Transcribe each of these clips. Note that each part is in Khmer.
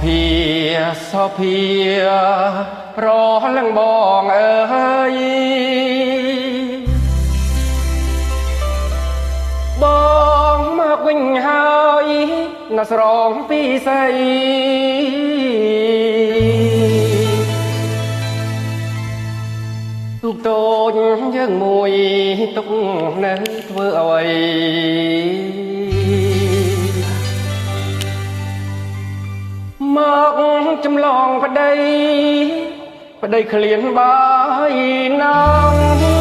ភាសុភាប្រលឹងបងអើយបងមកវិញហើយណាស្រងពីស្អីទុកតូចយើងមួយទុកនៅធ្វើអ្វី លងប្តី ប្តីក្លៀនបាយណង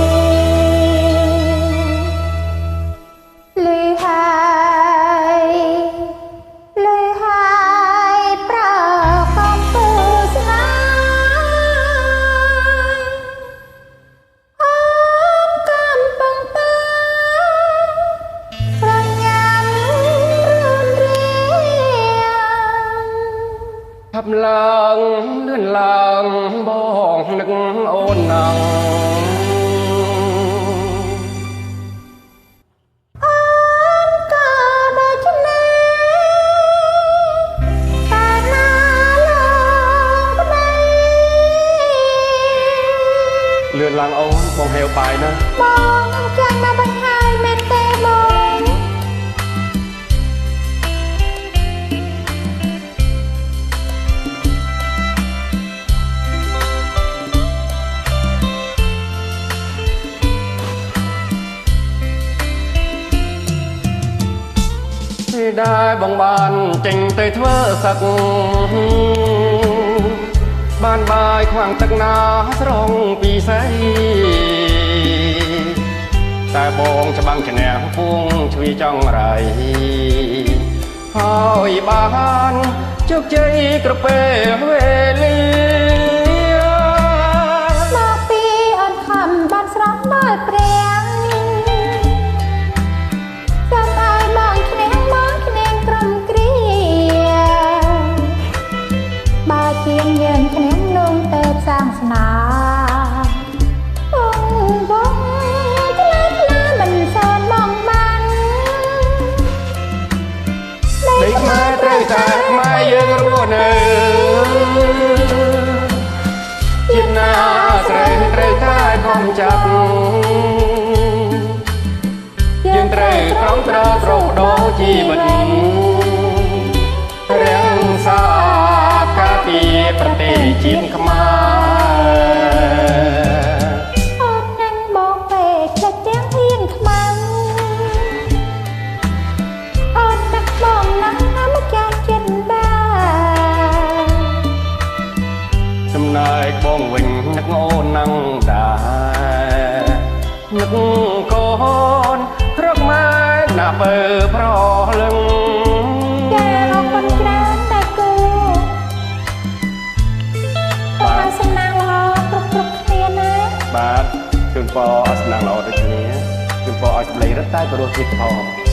ប់ឡើងលឿនឡើងបងនឹកអូនណងអមក៏ដូច្នេះតែណាលោកប្តីលឿនឡើងអូនបងហេវបាយណាបងចាំមកបង្ហើយមែន ដែលបងបានចេញទៅធ្វើសឹកបានបាយខ្វាំងទឹកណាស្រងពីស្អីតែបងច្បាំងឈ្នះពួងជ្វីចង់រៃហើយបានជោគជ័យក្រពេវេលា នៅជាតិណាស្រីត្រូវតែខំចាប់យើងត្រូវក្រំត្រត្រោដងជីវិតរាំងសាការពារប្រទេសជាតិខ្មែរ នឹកកូនរកម៉ែណាបើប្រលឹងចាអរគុណច្រើនតែគូបងឲ្យសំណាងល្អគ្រប់គ្រប់គ្នាណាបាទជូនពរឲ្យសំណាងល្អដូចគ្នាជូនពរឲ្យសម្លេងរឹតតែព្រោះជាតិផង